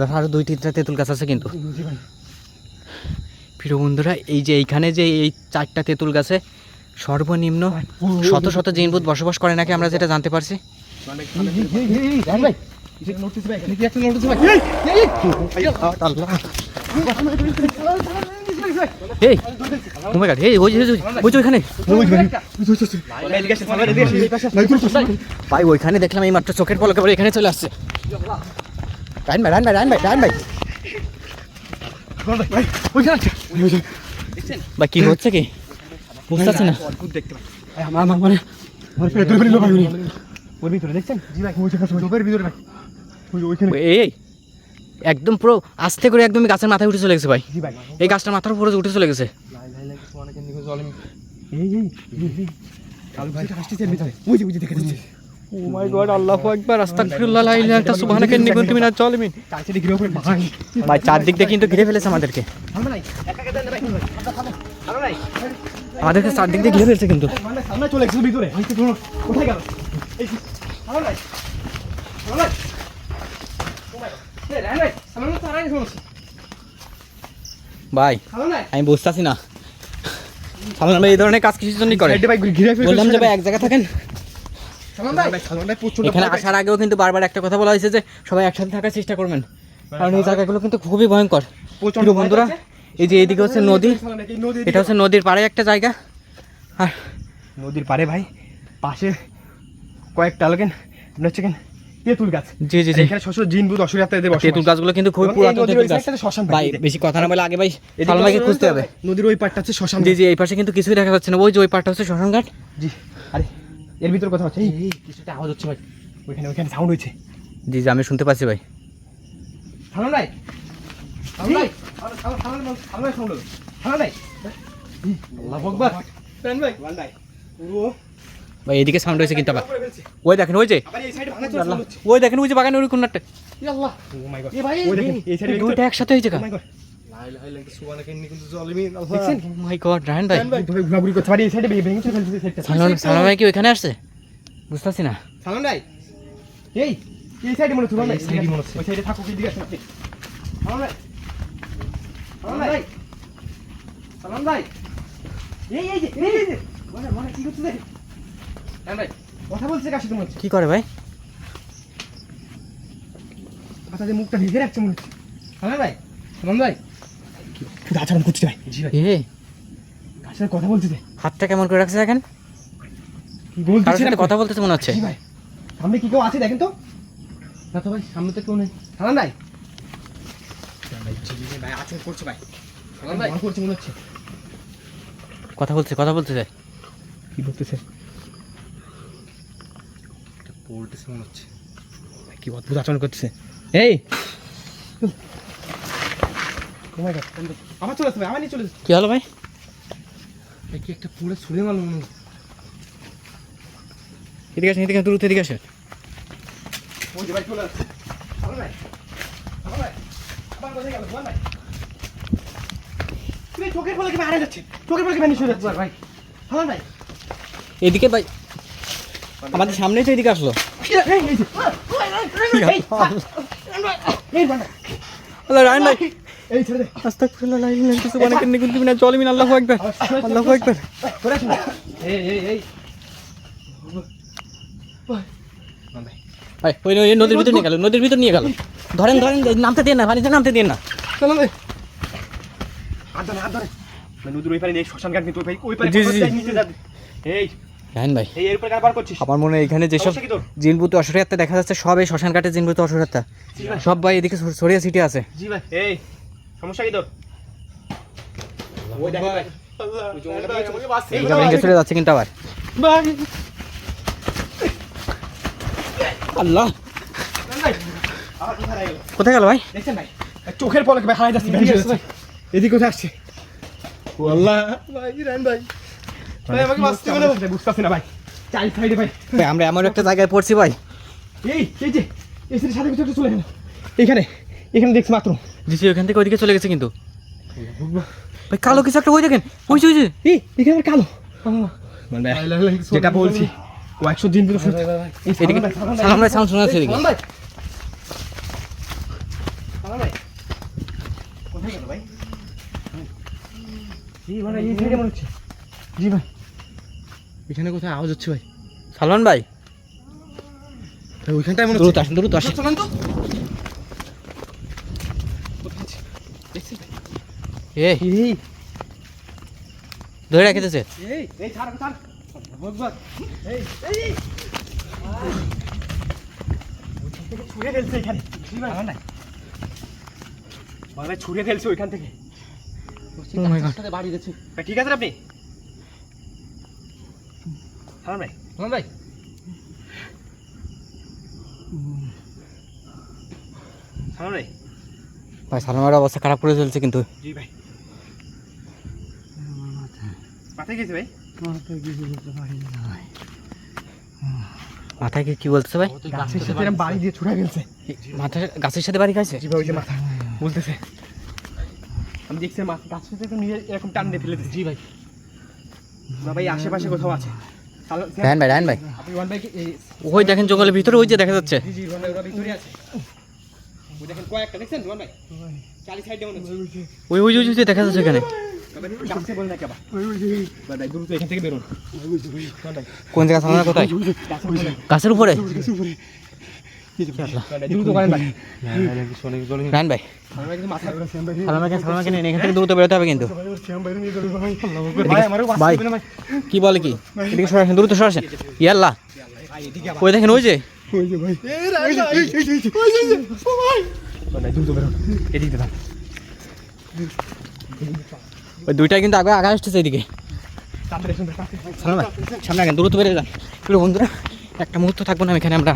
তেঁতুল দুই তিনটা তেঁতুল গাছ আছে কিন্তু প্রিয় বন্ধুরা, এই যে এইখানে যে এই চারটা তেঁতুল গাছে সর্বনিম্ন শত শত জিনভূত বসবাস করে নাকি আমরা যেটা জানতে পারছি? রান ভাই এটা নোটিস ভাই এখানে কি একটা নোটিস ভাই এই এই এই ও মাই গড এই ওই ওই- ওই ওইখানে ভাই ওইখানে দেখলাম এই মাত্র চোখের পলকে পরে এখানে চলে আসছে রায়ন ভাই রায়ন ভাই রায়ন ভাই রায়ন ভাই ভাই কি হচ্ছে কি বুঝতে পারছি না আমার আমার মানে আমার ভিতরে দেখছেন জি ভাই ভিতরে ভাই ওইখানে এই একদম পুরো আস্তে করে একদম গাছের মাথায় উঠে চলে গেছে ভাই। এই গাছটার মাথার উপরে উঠে চলে গেছে। ভাই ও মাই গড আল্লাহু আকবার আস্তাগফিরুল্লাহ লা ইলাহা সুবহানাকা ইন্নী কুনতু মিনাজ জালিমিন চারদিক দিয়ে কিন্তু ঘিরে ফেলেছে আমাদেরকে। আমাদেরকে চারদিক দিয়ে ঘিরে ফেলছে কিন্তু। চলে ভিতরে। কোথায় গেল এই যে, আমরা নাই আমরা নাই ও মাই গড এই রান ভাই আমি বুঝতেছি না। সালমান ভাই এই ধরনের কাজ কিছুর জন্যই করে? বললাম যে ভাই এক জায়গায় থাকেন। এখানে আসার আগেও কিন্তু বারবার একটা কথা বলা হয়েছে যে সবাই একসাথে থাকার চেষ্টা করবেন। কারণ এই জায়গাগুলো কিন্তু খুবই ভয়ঙ্কর। কিন্তু বন্ধুরা এই যে এইদিকে হচ্ছে নদী। এটা হচ্ছে নদীর পাড়ে একটা জায়গা। আর নদীর পাড়ে ভাই পাশে কয়েকটা লাগেন আপনার হচ্ছে কেন? তেঁতুল গাছ। জি জি জি। এখানে জিন অসুরিয়াতে এদের বসবাস। তেঁতুল গাছগুলো কিন্তু খুবই পুরাতন তেঁতুল গাছ। শ্মশান ভাই ভাই। বেশি কথা না বলে আগে ভাই শ্মশান খুঁজতে হবে। নদীর ওই পাটটা হচ্ছে শ্মশান জি জি এই পাশে কিন্তু কিছুই দেখা যাচ্ছে না। ওই যে ওই পাড়টা হচ্ছে শ্মশান ঘাট। জি আরে এর ভিতর কথা হচ্ছে এই কিছুটা আওয়াজ হচ্ছে ভাই। ওইখানে ওইখানে সাউন্ড হয়েছে। জি জি আমি শুনতে পাচ্ছি ভাই। সালমান ভাই সালমান ভাই সালমান সালমান ভাই সালমান ভাই আল্লাহ আকবার। ভাই ভাই পুরো ভাই এদিকে সাউন্ড হয়েছে কিন্তু আবার। ওই দেখেন ওই যে। ওই দেখেন ওই যে। বাগানের ওই কোনারটা ই আল্লাহ ও মাই গড এ ভাই ওই দেখেন এই সাইডে দুইটা একসাথে হয়েছে কা ওইখানে আসছে? বুঝতেছি না। এই এই সাইডে মনে হচ্ছে সালমান সাইডে মনে হচ্ছে। ওই সাইডে থাকো কি দিকে আসেন আপনি। সালমান ভাই। সালমান ভাই। সালমান ভাই। এই এই এই এই যে। মনে মনে কি কথা বলছে কার সাথে কি করে ভাই? কথা যে মুখটা ঢেকে রাখছে মনে হচ্ছে। সালমান ভাই ভাই। শুধু আচরণ করছে ভাই? জি ভাই। এ? কার সাথে কথা বলছে হাতটা কেমন করে রাখছে দেখেন কি বলছে কথা বলতেছে মনে হচ্ছে? জি ভাই। সামনে কি কেউ আছে দেখেন তো? না তো ভাই সামনে তো কেউ নেই। ভাই। করছে করছে মনে হচ্ছে। কথা বলছে কথা বলতেছে কি বলতেছে? বলতেছে মনে হচ্ছে? কি অদ্ভুত আচরণ করতেছে। এই! Oh আবার চলে আবার নিয়ে চলে আসছে কি হলো ভাই? কি একটা পুরো ছুড়ে মারলো মনে এদিকে আসেন আসেন চোখের ফলে কি হারা যাচ্ছে? চোখের ফলে কি ভ্যানিশ যাচ্ছে? ভাই সালাম ভাই এদিকে ভাই। আমাদের সামনেই তো এদিকে আসলো। আল্লাহ রায়ন ভাই। এই আস্তাগফিরুল্লাহ লা ইলাহা ইল্লাল্লাহ সুবহানাকা ইন্নী কুনতু মিনাজ জালিমিন আল্লাহু আকবার আল্লাহু আকবার। এই এই এই ভাই ওই ওই নদীর ভিতর নিয়ে গেল নদীর ভিতর নিয়ে গেল। ধরেন ধরেন নামতে দিন না পানিতে নামতে দিন না। চলো ভাই। হাত ধরে হাত ধরে। নদীর ওই পারে নেই শ্মশান ঘাট কিন্তু ওই পারে- ওই পারে। নিচে যাবে। এই রায়ন ভাই। এই এর উপরে কারবার করছিস? আমার মনে হয় এখানে যেসব? জিনভূত অসুরাত্মা দেখা যাচ্ছে সব এই শ্মশান ঘাটে জিনভূত অসুরাত্মা সব ভাই এদিকে ছড়- ছড়িয়ে ছিটিয়ে আছে। জি ভাই। এই সমস্যা কি তোর? ওই দেখেন ভাই এটা ভেঙে চলে যাচ্ছে কিন্তু আবার। আল্লাহ। কোথায় গেল? ভাই? ভাই? চোখের পলকে ভাই হারাই যাচ্ছে এদিকে কোথায় আসছে? আল্লাহ। ভাই রান ভাই। ভাই আমাকে বাঁচতে হবে না বুঝতেছি না ভাই। চাই সাইডে ভাই। ভাই আমরা এমন একটা জায়গায় পড়ছি ভাই। এই এই যে এসির সাথে কিছু চলে গেল। এইখানে এখানে দেখছি মাত্র। দিছি ওখান থেকে ওইদিকে চলে গেছে কিন্তু। ভাই কালো কিছু একটা ওই দেখেন। ওই যে, ওই যে। এই এখানে কালো। মানে যেটা বলছি। কয়েকশো দিন ধরে এদিকে সালাম ভাই, সাউন্ড শোনা যাচ্ছে এদিকে। ভাই। ভাই। কোথায় গেল ভাই? জি মানে এই সাইডে মনে হচ্ছে। জি ভাই। এখানে কোথায় আওয়াজ হচ্ছে ভাই সালমান ভাই ওইখানটায় মনে দ্রুত হচ্ছে আসেন দ্রুত আসেন চলেন তো? এই এই ধরে রেখেছে এই এই ছাড় ছাড় ভগবান এই এই ছুঁড়ে ফেলছে এখানে আমার মানে ছুঁড়ে ফেলছে ওইখান থেকে Oh ঠিক আছে আপনি হ্যাঁ ভাই। হ্যাঁ ভাই। হ্যাঁ ভাই। ভাই সালমানের অবস্থা খারাপ করে চলছে কিন্তু। জি ভাই। মাথায় গেছে ভাই? মাথায় কি কি বলতেছে ভাই? গাছের সাথে এরকম বাড়ি দিয়ে ছুড়ে ফেলছে। মাথা গাছের সাথে বাড়ি খাইছে? জি ভাই ওই যে মাথা বলতেছে। আমি দেখছি মাথা গাছের সাথে নিজে এরকম টান দিয়ে ফেলে দিচ্ছে জি ভাই। না ভাই আশেপাশে কোথাও আছে? রায়ন ভাই রায়ন ভাই। আপনি ওয়ান ভাই ওই দেখেন জঙ্গলের ভিতরে ওই যে দেখা যাচ্ছে। জি জি ওয়ান ভাই ওরা ভিতরে আছে। ওই ওই ওই দেখা যাচ্ছে এখানে। তবে গাছে বলে না কেবা ভাই ভাই দ্রুত এখান থেকে বেরোন। ওয়ান ভাই কোন জায়গা কোথায়? গাছের উপরে? ভাই, সালমাকে নিন এখান থেকে দ্রুত বেরোতে হবে কিন্তু। ভাই আমারও ভাই। বাঁচতে ভাই কি বলে কি? এদিকে সরাসেন দ্রুত সরাসেন ইয়াল্লা। ওই দেখেন ওই যে? ওই দুইটাই কিন্তু আগে আগে আসতেছে এদিকে। সামনে আগে দ্রুত বেরিয়ে যান। বন্ধুরা একটা মুহূর্ত থাকব না এখানে আমরা।